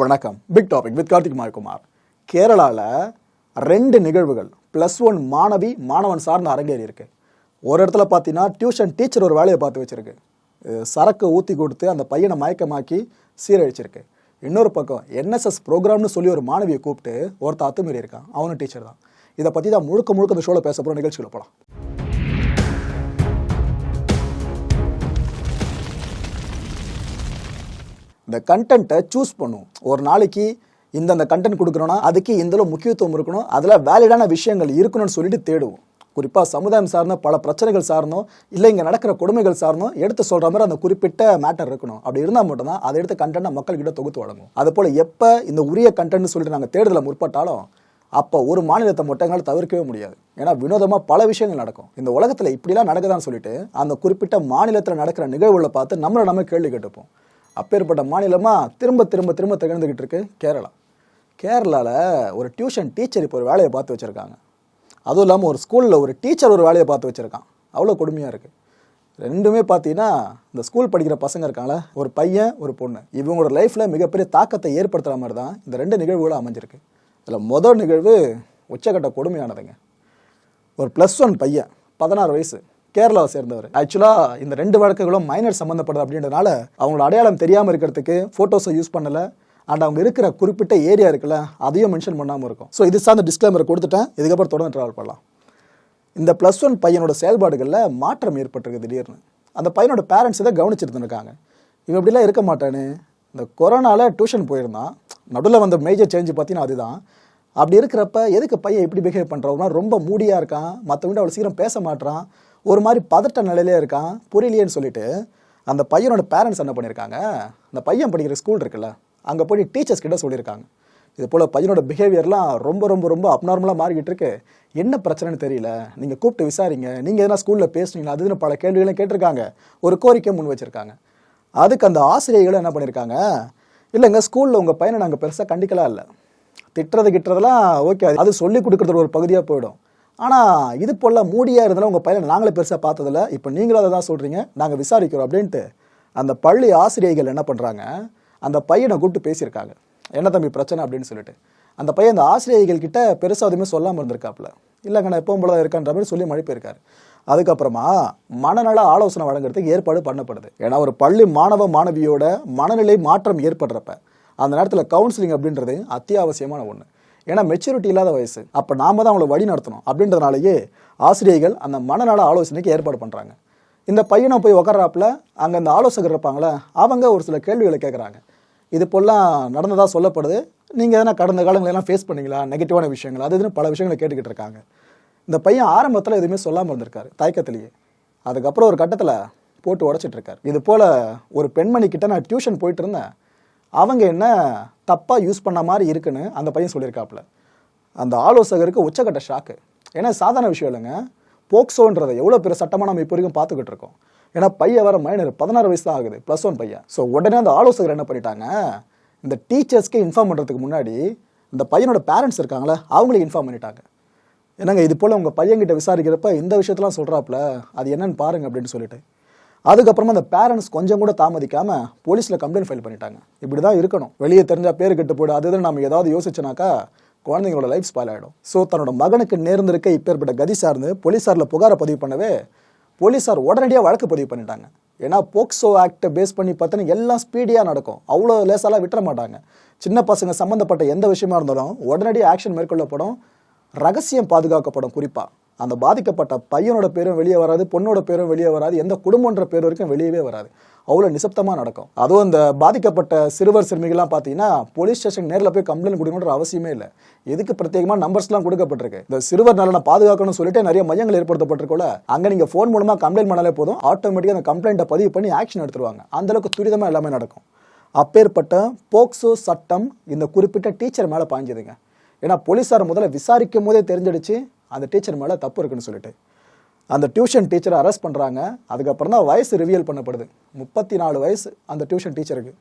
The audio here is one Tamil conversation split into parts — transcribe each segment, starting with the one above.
வணக்கம். Big topic with Karthik Kumar கேரளாவில் ரெண்டு நிகழ்வுகள் ப்ளஸ் ஒன் மாணவி மாணவன் சார்ந்த அரங்கேறி இருக்கு. ஒரு இடத்துல பார்த்தீங்கன்னா டியூஷன் டீச்சர் ஒரு வேலையை பார்த்து வச்சிருக்கு. சரக்கு ஊற்றி கொடுத்து அந்த பையனை மயக்கமாக்கி சீரழிச்சிருக்கு. இன்னொரு பக்கம் என்எஸ்எஸ் ப்ரோக்ராம்னு சொல்லி ஒரு மாணவியை கூப்பிட்டு ஒருத்தன் அத்துமீறி இருக்கான். அவனும் டீச்சர் தான். இதை பற்றி தான் முழுக்க முழுக்க இந்த ஷோவில் பேச போகிற நிகழ்ச்சியில் போகலாம் இந்த கண்டென்ட்டை சூஸ் பண்ணும். ஒரு நாளைக்கு இந்தந்த கண்டென்ட் கொடுக்குறோன்னா அதுக்கு இந்தளவு முக்கியத்துவம் இருக்கணும் அதில் வேலிடான விஷயங்கள் இருக்கணும்னு சொல்லிட்டு தேடுவோம். குறிப்பாக சமுதாயம் சார்ந்த பல பிரச்சனைகள் சார்ந்தோ இல்லை இங்கே நடக்கிற கொடுமைகள் சார்ந்தோ எடுத்து சொல்கிற மாதிரி அந்த குறிப்பிட்ட மேட்டர் இருக்கணும். அப்படி இருந்தால் மட்டும்தான் அதை எடுத்து கண்டென்ட்டை மக்கள்கிட்ட தொகுத்து வழங்கும். அது போல் எப்போ இந்த உரிய கண்டென்ட்னு சொல்லிட்டு நாங்கள் தேடுதலை முற்பட்டாலும் அப்போ ஒரு மாநிலத்தை மட்டும் எங்களால் தவிர்க்கவே முடியாது. ஏன்னா வினோதமாக பல விஷயங்கள் நடக்கும். இந்த உலகத்தில் இப்படிலாம் நடக்குதான்னு சொல்லிட்டு அந்த குறிப்பிட்ட மாநிலத்தில் நடக்கிற நிகழ்வுகளை பார்த்து நம்மளை நம்ம கேள்வி கேட்டுப்போம். அப்பேற்பட்ட மாநிலமாக திரும்ப திரும்ப திரும்ப திகழ்ந்துக்கிட்டு இருக்கு கேரளா. கேரளாவில் ஒரு டியூஷன் டீச்சர் இப்போ ஒரு வேலையை பார்த்து வச்சுருக்காங்க. அதுவும் இல்லாமல் ஒரு ஸ்கூலில் ஒரு டீச்சர் ஒரு வேலையை பார்த்து வச்சுருக்கான். அவ்வளோ கொடுமையாக இருக்குது ரெண்டுமே பார்த்தீங்கன்னா இந்த ஸ்கூல் படிக்கிற பசங்க இருக்காங்களே ஒரு பையன் ஒரு பொண்ணு. இவங்களோட லைஃப்பில் மிகப்பெரிய தாக்கத்தை ஏற்படுத்துகிற மாதிரி தான் இந்த ரெண்டு நிகழ்வுகளும் அமைஞ்சிருக்கு. இதில் முதல் நிகழ்வு உச்சக்கட்ட கொடுமையானதுங்க. ஒரு ப்ளஸ் ஒன் பையன் பதினாறு வயசு. கேரளாவை சேர்ந்தவர். ஆக்சுவலாக இந்த ரெண்டு வழக்குகளும் மைனர் சம்மந்தப்படுது அப்படின்றதுனால அவங்களோட அடையாளம் தெரியாமல் இருக்கிறதுக்கு ஃபோட்டோஸை யூஸ் பண்ணலை. அண்ட் அவங்க இருக்கிற குறிப்பிட்ட ஏரியா இருக்குல்ல அதையும் மென்ஷன் பண்ணாமல் இருக்கும். ஸோ இது சார்ந்த டிஸ்க்ளைமர் கொடுத்துட்டேன். இதுக்கப்புறம் தொடர்ந்து ட்ராவல் பண்ணலாம். இந்த ப்ளஸ் ஒன் பையனோட செயல்பாடுகளில் மாற்றம் ஏற்பட்டிருக்கு திடீர்னு. அந்த பையனோட பேரண்ட்ஸ் இதை கவனிச்சிருந்துருக்காங்க இவன் இப்படிலாம் இருக்க மாட்டானே. இந்த கொரோனாவில் டியூஷன் போயிருந்தான். நடுவில் வந்த மேஜர் சேஞ்ச் பார்த்தீங்கன்னா அதுதான். அப்படி இருக்கிறப்ப எதுக்கு பையன் எப்படி பிஹேவ் பண்ணுறவனா ரொம்ப மூடியாக இருக்கான். மற்றவங்க அவ்வளோ சீக்கிரம் பேச மாட்டான் ஒரு மாதிரி பதட்ட நிலையிலே இருக்கான் புரியலையேன்னு சொல்லிட்டு அந்த பையனோட பேரண்ட்ஸ் என்ன பண்ணியிருக்காங்க? அந்த பையன் படிக்கிற ஸ்கூல் இருக்குல்ல அங்கே போய் டீச்சர்ஸ் கிட்ட சொல்லியிருக்காங்க. இது போல் பையனோட பிஹேவியர்லாம் ரொம்ப ரொம்ப ரொம்ப அப்நார்மலாக மாறிக்கிட்டு இருக்கு. என்ன பிரச்சனைன்னு தெரியல. நீங்கள் கூப்பிட்டு விசாரிங்க. நீங்கள் எதனா ஸ்கூலில் பேசுனீங்களா? அதுன்னு பல கேள்விகளையும் கேட்டிருக்காங்க. ஒரு கோரிக்கை முன் வச்சிருக்காங்க. அதுக்கு அந்த ஆசிரியர்களும் என்ன பண்ணியிருக்காங்க? இல்லைங்க ஸ்கூலில் உங்கள் பையனை நாங்கள் பெருசாக கண்டிக்கலாம் இல்லை. திட்டுறது கிட்டுறதெல்லாம் ஓகே அது சொல்லி கொடுக்குறது ஒரு பகுதியாக போயிடும். ஆனால் இது போல் மூடியாக இருந்தாலும் உங்கள் பையனை நாங்களே பெருசாக பார்த்ததில்ல இப்போ நீங்களும் அதை தான் சொல்கிறீங்க நாங்கள் விசாரிக்கிறோம் அப்படின்ட்டு அந்த பள்ளி ஆசிரியர்கள் என்ன பண்ணுறாங்க அந்த பையனை கூப்பிட்டு பேசியிருக்காங்க. என்ன தம்பி பிரச்சனை அப்படின்னு சொல்லிட்டு. அந்த பையன் அந்த ஆசிரியர்கள் கிட்ட பெருசாக எதுவுமே சொல்லாமல் இருந்திருக்காப்புல. இல்லைங்க நான் எப்பவும் போல இருக்கான்ற மாதிரி சொல்லி மழை போயிருக்காரு அதுக்கப்புறமா மனநல ஆலோசனை வழங்குறதுக்கு ஏற்பாடு பண்ணப்படுது. ஏன்னா ஒரு பள்ளி மாணவ மாணவியோட மனநிலை மாற்றம் ஏற்படுறப்ப அந்த நேரத்தில் கவுன்சிலிங் அப்படின்றது அத்தியாவசியமான ஒன்று ஏன்னா மெச்சூரிட்டி இல்லாத வயசு. அப்போ நாம தான் அவங்கள வழி நடத்தணும். அப்படின்றதுனாலயே ஆசிரியர்கள் அந்த மனநல ஆலோசனைக்கு ஏற்பாடு பண்ணுறாங்க இந்த பையனை போய் உக்காராப்புல அங்கே அந்த ஆலோசகர் இருப்பாங்களே அவங்க ஒரு சில கேள்விகளை கேட்குறாங்க இது போலாம் நடந்ததாக சொல்லப்படுது. நீங்கள் எதனா கடந்த காலங்களெல்லாம் ஃபேஸ் பண்ணீங்களா? நெகட்டிவான விஷயங்கள் அது இதுன்னு பல விஷயங்களை கேட்டுக்கிட்டு இருக்காங்க. இந்த பையன் ஆரம்பத்தில் எதுவுமே சொல்லாமல் இருந்திருக்காரு தயக்கத்திலேயே. அதுக்கப்புறம் ஒரு கட்டத்தில் போட்டு உடச்சிட்டு இருக்காரு. இது போல் ஒரு பெண்மணி கிட்ட நான் டியூஷன் போயிட்டு இருந்தேன். அவங்க என்ன தப்பாக யூஸ் பண்ண மாதிரி இருக்குன்னு அந்த பையன் சொல்லியிருக்காப்புல. அந்த ஆலோசகருக்கு உச்சக்கட்ட ஷாக்கு ஏன்னா சாதாரண விஷயம் இல்லைங்க. போக்சோன்றதை எவ்வளோ பெரிய சட்டமாக நம்ம இப்போ வரைக்கும் பார்த்துக்கிட்டு இருக்கோம். ஏன்னா பையன் வர மைனர் பதினாறு வயசு தான் ஆகுது ப்ளஸ் ஒன் பையன். ஸோ உடனே அந்த ஆலோசகர் என்ன பண்ணிட்டாங்க? இந்த டீச்சர்ஸ்க்கு இன்ஃபார்ம் பண்ணுறதுக்கு முன்னாடி இந்த பையனோட பேரண்ட்ஸ் இருக்காங்களே அவங்களுக்கு இன்ஃபார்ம் பண்ணிட்டாங்க. என்னங்க இது போல் உங்கள் பையன்கிட்ட விசாரிக்கிறப்ப இந்த விஷயத்தெல்லாம் சொல்கிறாப்புல அது என்னன்னு பாருங்க அப்படின்னு சொல்லிட்டு. அதுக்கப்புறமா அந்த பேரண்ட்ஸ் கொஞ்சம் கூட தாமதிக்காம போலீஸில் கம்ப்ளைண்ட் ஃபைல் பண்ணிட்டாங்க. இப்படி தான் இருக்கணும். வெளியே தெரிஞ்சா பேர் கெட்டு போய்டும். அது நம்ம ஏதாவது யோசிச்சோனாக்கா குழந்தைங்களோட லைஃப் ஸ்பாயில் ஆகிடும் ஸோ தன்னோட மகனுக்கு நேர்ந்திருக்க இப்பேற்பட்ட கதி சார்ந்து போலீஸாரில் புகாரை பதிவு பண்ணவே போலீஸார் உடனடியாக வழக்கு பதிவு பண்ணிட்டாங்க. ஏன்னா போக்சோ ஆக்டை பேஸ் பண்ணி பார்த்தோன்னா எல்லாம் ஸ்பீடியாக நடக்கும். அவ்வளோ லேசாலாம் விட்டுற மாட்டாங்க. சின்ன பசங்க சம்மந்தப்பட்ட எந்த விஷயமா இருந்தாலும் உடனடியாக ஆக்ஷன் மேற்கொள்ளப்படும். ரகசியம் பாதுகாக்கப்படும் குறிப்பாக அந்த பாதிக்கப்பட்ட பையனோட பேரும் வெளியே வராது பொண்ணோட பேரும் வெளியே வராது எந்த குடும்பன்ற பேர் வரைக்கும் வெளியவே வராது. அவ்வளோ நிசப்தமாக நடக்கும். அதுவும் இந்த பாதிக்கப்பட்ட சிறுவர் சிறுமிகள்லாம் பார்த்தீங்கன்னா போலீஸ் ஸ்டேஷன் நேரில் போய் கம்ப்ளைண்ட் கொடுக்கணுன்ற அவசியமே இல்லை. எதுக்கு பிரத்யேகமாக நம்பர்ஸ்லாம் கொடுக்கப்பட்டிருக்கு? இந்த சிறுவர் நலனை பாதுகாக்கணும்னு சொல்லிட்டு நிறைய மையங்கள் ஏற்படுத்தப்பட்டிருக்கோல அங்கே நீங்கள் ஃபோன் மூலமாக கம்ப்ளைண்ட் பண்ணாலே போதும். ஆட்டோமேட்டிக்காக அந்த கம்ப்ளைண்ட்டை பதிவு பண்ணி ஆக்ஷன் எடுத்துருவாங்க. அந்த அளவுக்கு துரிதமாக எல்லாமே நடக்கும். அப்பேற்பட்ட போக்சோ சட்டம் இந்த குறிப்பிட்ட டீச்சர் மேலே பாய்ஞ்சதுங்க. ஏன்னா போலீஸார் முதல்ல விசாரிக்கும் போதே தெரிஞ்சிடுச்சு. அந்த டீச்சர் மேலே தப்பு இருக்குன்னு சொல்லிட்டு. அந்த டியூஷன் டீச்சரை அரெஸ்ட் பண்ணுறாங்க அதுக்கப்புறம் தான் வயசு ரிவியல் பண்ணப்படுது. முப்பத்தி நாலு வயசு அந்த டியூஷன் டீச்சருக்கு.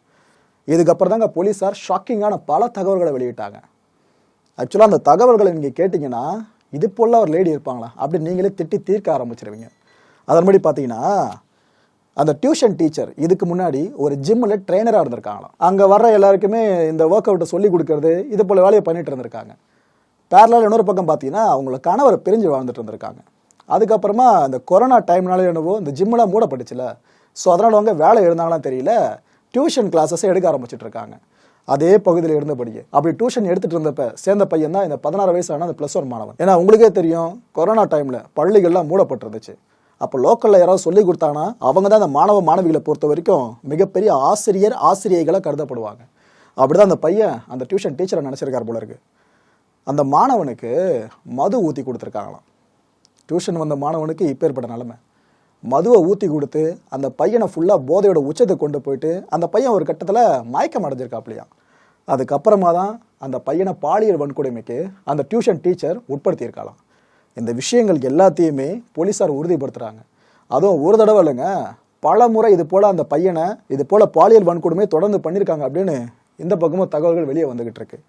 இதுக்கப்புறம் தாங்க போலீஸார் ஷாக்கிங்கான பல தகவல்களை வெளியிட்டாங்க. ஆக்சுவலாக அந்த தகவல்களை நீங்கள் கேட்டிங்கன்னா இது போல ஒரு லேடி இருப்பாங்களா? அப்படி நீங்களே திட்டி தீர்க்க ஆரம்பிச்சிருவீங்க. அதன்படி பார்த்தீங்கன்னா அந்த டியூஷன் டீச்சர் இதுக்கு முன்னாடி ஒரு ஜிம்மில் ட்ரெயினராக இருந்திருக்காங்களாம். அங்கே வர்ற எல்லாருக்குமே இந்த ஒர்க் அவுட்டை சொல்லி கொடுக்கறது இது போல் வேலையை பண்ணிட்டு இருந்திருக்காங்க. பேரலால் இன்னொரு பக்கம் பார்த்தீங்கன்னா அவங்கள கணவரை பிரிஞ்சு வாழ்ந்துட்டு இருந்திருக்காங்க. அதுக்கப்புறமா அந்த கொரோனா டைம்னால என்னவோ இந்த ஜிம்மெலாம் மூடப்பட்டுச்சுல. ஸோ அதனால் அவங்க வேலை எழுந்தாங்களாம் தெரியல. டியூஷன் கிளாஸஸை எடுக்க ஆரம்பிச்சிட்டு இருக்காங்க. அதே பகுதியில் இருந்தபடியே. அப்படி டியூஷன் எடுத்துகிட்டு இருந்தப்ப சேர்ந்த பையன் தான் இந்த பதினாறு வயசான அந்த ப்ளஸ் ஒன் மாணவன். ஏன்னா உங்களுக்கே தெரியும் கொரோனா டைமில் பள்ளிகள்லாம் மூடப்பட்டிருந்துச்சு. அப்போ லோக்கலில் யாராவது சொல்லி கொடுத்தாங்கன்னா அவங்க தான் அந்த மாணவ மாணவிகளை பொறுத்த வரைக்கும் மிகப்பெரிய ஆசிரியர் ஆசிரியைகளாக கருதப்படுவாங்க. அப்படி தான் அந்த பையன் அந்த டியூஷன் டீச்சரை நினச்சிருக்கார் போல இருக்குது அந்த மாணவனுக்கு மது ஊற்றி கொடுத்துருக்காங்களாம். டியூஷன் வந்த மாணவனுக்கு இப்பேற்பட்ட நிலைமை. மதுவை ஊற்றி கொடுத்து அந்த பையனை ஃபுல்லாக போதையோட உச்சத்தை கொண்டு போயிட்டு அந்த பையன் ஒரு கட்டத்தில் மயக்கம் அடைஞ்சிருக்காப்லையாம். அதுக்கப்புறமா தான் அந்த பையனை பாலியல் வன்கொடுமைக்கு அந்த டியூஷன் டீச்சர் உட்படுத்தியிருக்காளாம். இந்த விஷயங்கள் எல்லாத்தையுமே போலீஸார் உறுதிப்படுத்துகிறாங்க அதுவும் ஒரு தடவை இல்லைங்க பல முறை இது போல் அந்த பையனை இது போல் பாலியல் வன்கொடுமை தொடர்ந்து பண்ணியிருக்காங்க அப்படின்னு இந்த பக்கமும் தகவல்கள் வெளியே வந்துகிட்டு இருக்கு.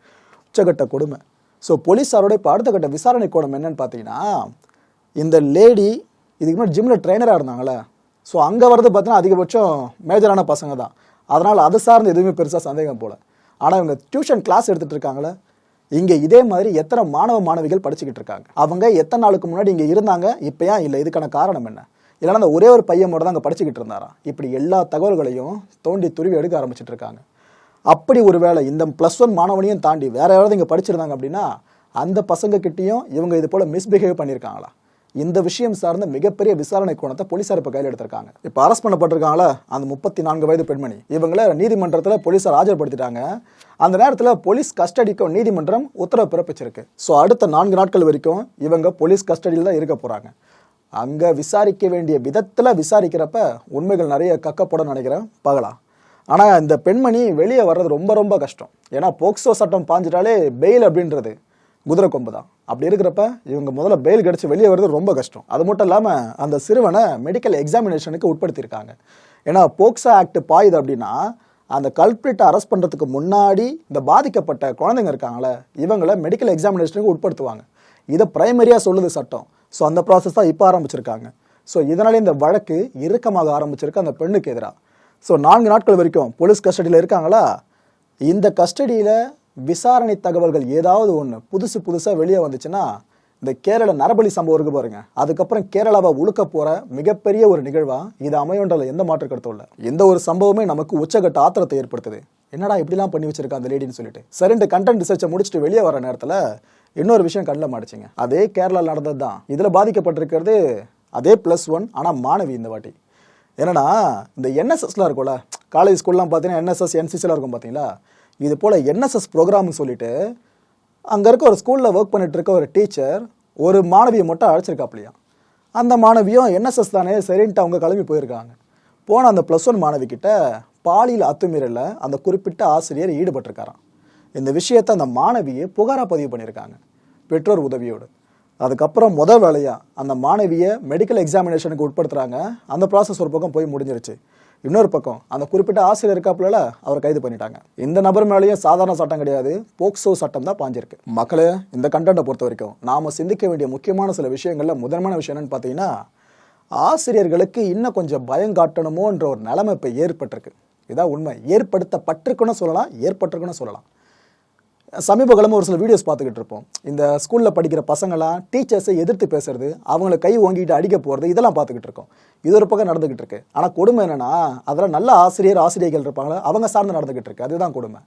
உச்சகட்ட கொடுமை. ஸோ போலீஸாரோட இப்போ அடுத்த கட்ட விசாரணை கோணம் என்னன்னு பார்த்தீங்கன்னா இந்த லேடி இதுக்கு முன்னாடி ஜிம்மில் ட்ரைனராக இருந்தாங்களே. ஸோ அங்கே வரது பார்த்தீங்கன்னா அதிகபட்சம் மேஜரான பசங்க தான். அதனால் அது சார்ந்து எதுவுமே பெருசாக சந்தேகம் போல. ஆனால் இவங்க டியூஷன் கிளாஸ் எடுத்துகிட்டு இருக்காங்களே. இங்கே இதே மாதிரி எத்தனை மாணவ மாணவிகள் படிச்சுக்கிட்டு இருக்காங்க. அவங்க எத்தனை நாளுக்கு முன்னாடி இங்கே இருந்தாங்க? இப்போ ஏன் இல்லை இதுக்கான காரணம் என்ன? இல்லைன்னா அந்த ஒரே ஒரு பையன் மட்டும் தான் அங்கே படிச்சுக்கிட்டு இருந்தாரா? இப்படி எல்லா தகவல்களையும் தோண்டி துருவி எடுக்க ஆரம்பிச்சிட்டு இருக்காங்க. அப்படி ஒருவேளை இந்த ப்ளஸ் ஒன் மாணவனையும் தாண்டி வேற யாராவது இங்கே படிச்சிருந்தாங்க அப்படின்னா அந்த பசங்க கிட்டேயும் இவங்க இது போல மிஸ்பிஹேவ் பண்ணியிருக்காங்களா இந்த விஷயம் சார்ந்த மிகப்பெரிய விசாரணை கோணத்தை போலீசார் இப்போ கையில் எடுத்திருக்காங்க. இப்போ அரெஸ்ட் பண்ணப்பட்டிருக்காங்களா? அந்த முப்பத்தி நான்கு வயது பெண்மணி. இவங்கள நீதிமன்றத்தில் போலீசார் ஆஜர்படுத்திட்டாங்க. அந்த நேரத்தில் போலீஸ் கஸ்டடிக்கு நீதிமன்றம் உத்தரவு பிறப்பிச்சிருக்கு. ஸோ அடுத்த நான்கு நாட்கள் வரைக்கும் இவங்க போலீஸ் கஸ்டடியில் தான் இருக்க போகிறாங்க அங்கே விசாரிக்க வேண்டிய விதத்தில் விசாரிக்கிறப்ப உண்மைகள் நிறைய கக்கப்படும் நினைக்கிறேன். பகலாம் ஆனால் இந்த பெண்மணி வெளியே வர்றது ரொம்ப ரொம்ப கஷ்டம். ஏன்னா போக்சோ சட்டம் பாஞ்சிட்டாலே பெயில் அப்படின்றது குதிரை கொம்பு தான் அப்படி இருக்கிறப்ப இவங்க முதல்ல பெயில் கிடச்சி வெளியே வர்றது ரொம்ப கஷ்டம். அது மட்டும் இல்லாமல் அந்த சிறுவனை மெடிக்கல் எக்ஸாமினேஷனுக்கு உட்படுத்தியிருக்காங்க. ஏன்னா போக்சோ ஆக்ட் பாயுது அப்படின்னா அந்த கல்பிரிட்டை அரெஸ்ட் பண்ணுறதுக்கு முன்னாடி இந்த பாதிக்கப்பட்ட குழந்தைங்க இருக்காங்களே இவங்களை மெடிக்கல் எக்ஸாமினேஷனுக்கு உட்படுத்துவாங்க. இதை பிரைமரியாக சொல்லுது சட்டம். ஸோ அந்த ப்ராசஸ் தான் இப்போ ஆரம்பிச்சிருக்காங்க. ஸோ இதனால இந்த வழக்கு இறுக்கமாக ஆரம்பிச்சிருக்கு. அந்த பெண்ணுக்கு எதிராக ஸோ நான்கு நாட்கள் வரைக்கும் போலீஸ் கஸ்டடியில் இருக்காங்களா? இந்த கஸ்டடியில் விசாரணை தகவல்கள் ஏதாவது ஒன்று புதுசு புதுசாக வெளியே வந்துச்சுன்னா இந்த கேரள நரபலி சம்பவம் இருக்கு பாருங்க. அதுக்கப்புறம் கேரளாவை உழுக்க போற மிகப்பெரிய ஒரு நிகழ்வா? இது அமையன்றதுல எந்த மாற்று கருத்தும் இல்லை. எந்த ஒரு சம்பவமே நமக்கு உச்சகட்ட ஆத்திரத்தை ஏற்படுத்துது. என்னடா இப்படிலாம் பண்ணி வச்சிருக்கா அந்த லேடின்னு சொல்லிட்டு. சரிண்டு கண்டென்ட் ரிசர்ச்சை முடிச்சுட்டு வெளியே வர நேரத்தில் இன்னொரு விஷயம் கண்ணில் மாடிச்சிங்க அதே கேரளாவில் நடந்தது தான் இதில் பாதிக்கப்பட்டிருக்கிறது அதே ப்ளஸ் ஒன் ஆனால் மாணவி இந்த வாட்டி. என்னன்னா இந்த என்எஸ்எஸ்லாம் இருக்கும்ல காலேஜ் ஸ்கூல்லாம் பார்த்தீங்கன்னா என்எஸ்எஸ் என்சிசிலாம் இருக்கும் பார்த்தீங்களா? இது போல் என்எஸ்எஸ் ப்ரோக்ராம்னு சொல்லிட்டு அங்கே இருக்க ஒரு ஸ்கூலில் ஒர்க் பண்ணிட்டு இருக்க ஒரு டீச்சர் ஒரு மாணவியை மட்டும் அழைச்சிருக்காப்லையா? அந்த மாணவியும் என்எஸ்எஸ் தானே சரின்ட்டு அவங்க கிளம்பி போயிருக்காங்க. போன அந்த ப்ளஸ் ஒன் மாணவிக்கிட்ட பாலியல் அத்துமீறலில் அந்த குறிப்பிட்ட ஆசிரியர் ஈடுபட்டிருக்காராம். இந்த விஷயத்தை அந்த மாணவியை புகாராக பதிவு பண்ணியிருக்காங்க பெற்றோர் உதவியோடு. அதுக்கப்புறம் முத வேலையாக அந்த மாணவியை மெடிக்கல் எக்ஸாமினேஷனுக்கு உட்படுத்துகிறாங்க அந்த ப்ராசஸ் ஒரு பக்கம் போய் முடிஞ்சிருச்சு. இன்னொரு பக்கம் அந்த குறிப்பிட்ட ஆசிரியர் இருக்காப்புல அவர் கைது பண்ணிட்டாங்க. இந்த நபர் மேலேயும் சாதாரண சட்டம் கிடையாது. போக்சோ சட்டம் தான் பாஞ்சிருக்கு. மக்களே இந்த கண்டென்ட்டை பொறுத்த வரைக்கும் நாம் சிந்திக்க வேண்டிய முக்கியமான சில விஷயங்களில் முதன்மையான விஷயம் என்னன்னு பார்த்தீங்கன்னா ஆசிரியர்களுக்கு இன்னும் கொஞ்சம் பயம் காட்டணுமோன்ற ஒரு நிலைமை இப்போ ஏற்பட்டிருக்கு. இதான் உண்மை. ஏற்படுத்தப்பட்டிருக்குன்னு சொல்லலாம் ஏற்பட்டிருக்குன்னு சொல்லலாம். சமீப காலமாக ஒரு சில வீடியோஸ் பார்த்துக்கிட்டு இருப்போம். இந்த ஸ்கூலில் படிக்கிற பசங்களாம் டீச்சர்ஸை எதிர்த்து பேசுறது அவங்கள கை ஓங்கிட்டு அடிக்க போகிறது இதெல்லாம் பார்த்துக்கிட்டு இருக்கோம். இது ஒரு பக்கம் நடந்துகிட்டு இருக்கு. ஆனால் கொடுமை என்னன்னா அதெல்லாம் நல்ல ஆசிரியர் ஆசிரியர்கள் இருப்பாங்களோ? அவங்க சார்ந்து நடந்துகிட்டு இருக்கு. அதுதான் கொடுமை.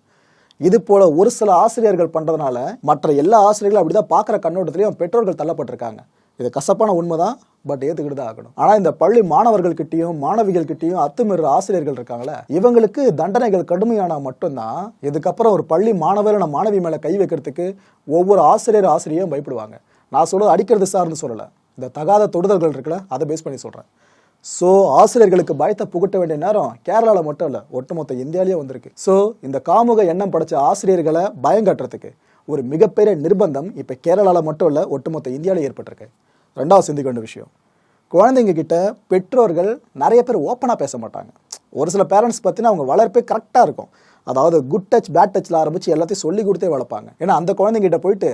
இது போல ஒரு சில ஆசிரியர்கள் பண்ணுறதுனால மற்ற எல்லா ஆசிரியர்களும் அப்படிதான் பார்க்குற கண்ணோட்டத்திலையும் பெற்றோர்கள் தள்ளப்பட்டிருக்காங்க. இது கசப்பான உண்மை தான் பட் ஏத்துக்கிட்டு தான் ஆகணும். ஆனா இந்த பள்ளி மாணவர்கள்கிட்டயும் மாணவிகள்கிட்டயும் அத்துமீற ஆசிரியர்கள் இருக்காங்களே இவங்களுக்கு தண்டனைகள் கடுமையானா மட்டும்தான் இதுக்கப்புறம் ஒரு பள்ளி மாணவர் நம்ம மாணவி மேல கை வைக்கிறதுக்கு ஒவ்வொரு ஆசிரியர் ஆசிரியரும் பயப்படுவாங்க. நான் சொல்றது அடிக்கிறது சார்னு சொல்லல. இந்த தகாத தொடுதல்கள் இருக்குல்ல அதை பேஸ் பண்ணி சொல்றேன். ஸோ ஆசிரியர்களுக்கு பயத்தை புகட்ட வேண்டிய நேரம் கேரளாவில் மட்டும் இல்லை ஒட்டுமொத்த இந்தியாவிலேயே வந்திருக்கு. ஸோ இந்த காமுக எண்ணம் படைச்ச ஆசிரியர்களை பயங்கட்டுறதுக்கு ஒரு மிகப்பெரிய நிர்பந்தம் இப்போ கேரளாவில் மட்டும் இல்லை ஒட்டுமொத்த இந்தியாவில் ஏற்பட்டிருக்கு. ரெண்டாவது சிந்திக்க வேண்டிய விஷயம். குழந்தைங்க கிட்ட பெற்றோர்கள் நிறைய பேர் ஓப்பனாக பேச மாட்டாங்க. ஒரு சில பேரண்ட்ஸ் பார்த்தீங்கன்னா அவங்க வளர்ப்பே கரெக்டாக இருக்கும். அதாவது குட் டச் பேட் டச்சில் ஆரம்பித்து எல்லாத்தையும் சொல்லி கொடுத்தே வளர்ப்பாங்க. ஏன்னா அந்த குழந்தைங்கிட்ட போயிட்டு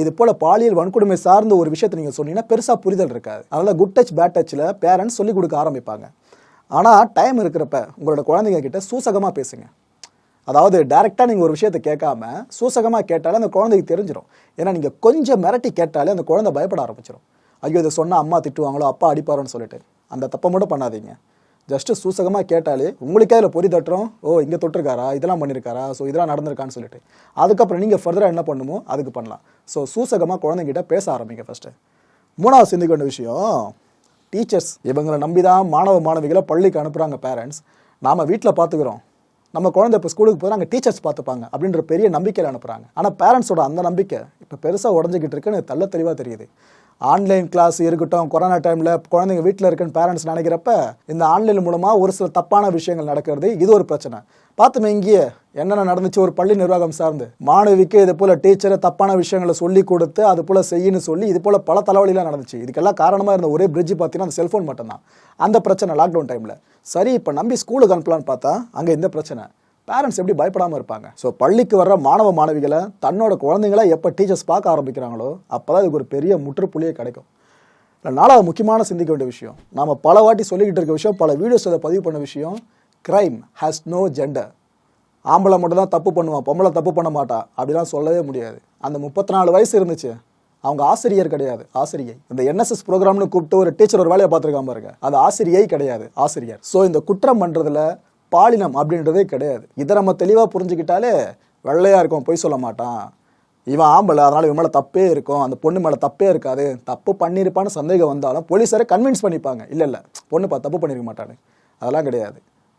இது போல் பாலியல் வன்கொடுமை சார்ந்த ஒரு விஷயத்தை நீங்கள் சொன்னீங்கன்னா பெருசாக புரிதல் இருக்காது. அதனால் குட் டச் பேட் டச்சில் பேரண்ட்ஸ் சொல்லிக் கொடுக்க ஆரம்பிப்பாங்க. ஆனால் டைம் இருக்கிறப்ப உங்களோட குழந்தைங்க கிட்ட சூசகமாக பேசுங்க. அதாவது டைரெக்டாக நீங்கள் ஒரு விஷயத்தை கேட்காம சூசகமாக கேட்டாலே அந்த குழந்தைக்கு தெரிஞ்சிடும் ஏன்னா நீங்கள் கொஞ்சம் மிரட்டி கேட்டாலே அந்த குழந்தை பயப்பட ஆரம்பிச்சிடும் ஐயோ இதை சொன்னால் அம்மா திட்டுவாங்களோ அப்பா அடிப்பாரோன்னு சொல்லிட்டு. அந்த தப்பை மட்டும் பண்ணாதீங்க. ஜஸ்ட்டு சூசகமாக கேட்டாலே உங்களுக்கே அதில் பொறி தட்டுறோம். ஓ இங்கே தொட்டிருக்காரா? இதெல்லாம் பண்ணியிருக்காரா ஸோ இதெல்லாம் நடந்திருக்கான்னு சொல்லிட்டு. அதுக்கப்புறம் நீங்கள் ஃபர்தராக என்ன பண்ணுமோ அதுக்கு பண்ணலாம். ஸோ சூசகமாக குழந்தைங்கிட்ட பேச ஆரம்பிங்க ஃபஸ்ட்டு மூணாவது சிந்திக்க வேண்டிய விஷயம் டீச்சர்ஸ் இவங்களை நம்பி தான் மாணவ மாணவிகளை பள்ளிக்கு அனுப்புகிறாங்க பேரண்ட்ஸ் நாம் வீட்டில் பார்த்துக்குறோம் நம்ம குழந்தை இப்போ ஸ்கூலுக்கு போய் அங்கே டீச்சர்ஸ் பார்த்துப்பாங்க அப்படின்ற பெரிய நம்பிக்கையில் அனுப்புகிறாங்க ஆனால் பேரண்ட்ஸோட அந்த நம்பிக்கை இப்போ பெருசாக உடஞ்சிக்கிட்டு இருக்குன்னு தள்ள தெளிவாக தெரியுது. ஆன்லைன் கிளாஸ் இருக்கட்டும் கொரோனா டைமில் குழந்தைங்க வீட்டில் இருக்குன்னு பேரண்ட்ஸ் நினைக்கிறப்ப இந்த ஆன்லைன் மூலமாக ஒரு சில தப்பான விஷயங்கள் நடக்கிறது. இது ஒரு பிரச்சனை. பார்த்துமே இங்கேயே என்னென்ன நடந்துச்சு ஒரு பள்ளி நிர்வாகம் சார்ந்து? மாணவிக்கு இது போல் டீச்சரை தப்பான விஷயங்களை சொல்லி கொடுத்து அது போல் செய்யின்னு சொல்லி இது போல் பல தலைவலிலாம் நடந்துச்சு. இதுக்கெல்லாம் காரணமாக இருந்த ஒரே பிரிட்ஜ் பார்த்தீங்கன்னா அந்த செல்ஃபோன் மட்டும்தான். அந்த பிரச்சனை லாக்டவுன் டைமில் சரி இப்போ நம்பி ஸ்கூலுக்கு அனுப்பலான்னு பார்த்தா அங்கே இந்த பிரச்சனை. பேரண்ட்ஸ் எப்படி பயப்படாமல் இருப்பாங்க? ஸோ பள்ளிக்கு வர்ற மாணவ மாணவிகளை தன்னோட குழந்தைங்கள எப்போ டீச்சர்ஸ் பார்க்க ஆரம்பிக்கிறாங்களோ அப்போ தான் இதுக்கு ஒரு பெரிய முற்றுப்புள்ளியே கிடைக்கும். இல்லை நாலாவது முக்கியமான சிந்திக்க வேண்டிய விஷயம் நாம பல வாட்டி சொல்லிக்கிட்டு இருக்க விஷயம் பல வீடியோஸ் அதை பதிவு பண்ண விஷயம் கிரைம் ஹேஸ் நோ ஜெண்டர் ஆம்பளை மட்டும் தான் தப்பு பண்ணுவான் பொம்பளை தப்பு பண்ண மாட்டா அப்படிலாம் சொல்லவே முடியாது. அந்த முப்பத்தி நாலு வயசு இருந்துச்சு அவங்க ஆசிரியர் கிடையாது ஆசிரியை. இந்த என்எஸ்எஸ் ப்ரோக்ராம்னு கூப்பிட்டு ஒரு டீச்சர் ஒரு வேலையை பார்த்துருக்காம பாருங்க அது ஆசிரியை கிடையாது ஆசிரியர். ஸோ இந்த குற்றம் பண்ணுறதுல பாலினம் அப்படின்றதே கிடையாது. இதை நம்ம தெளிவாக புரிஞ்சுக்கிட்டாலே வெள்ளையாக இருக்கும் பொய் சொல்ல மாட்டான். இவன் ஆம்பளை அதனால் இவன் மேலே தப்பே இருக்கும். அந்த பொண்ணு மேலே தப்பே இருக்காது. தப்பு பண்ணியிருப்பான்னு சந்தேகம் வந்தாலும் போலீஸாரை கன்வின்ஸ் பண்ணிப்பாங்க. இல்லை இல்லை. பொண்ணுப்பா தப்பு பண்ணியிருக்க மாட்டானு அதெல்லாம் கிடையாது.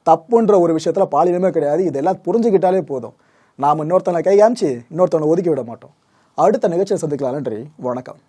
தப்புன்ற ஒரு விஷயத்தில் பாலினமே கிடையாது. இதெல்லாம் புரிஞ்சுக்கிட்டாலே போதும். நாம் இன்னொருத்தனை கை காமிச்சு இன்னொருத்தனை ஒதுக்கி விட மாட்டோம். அடுத்த நிகழ்ச்சியை சந்திக்கலாம் நன்றி. வணக்கம்.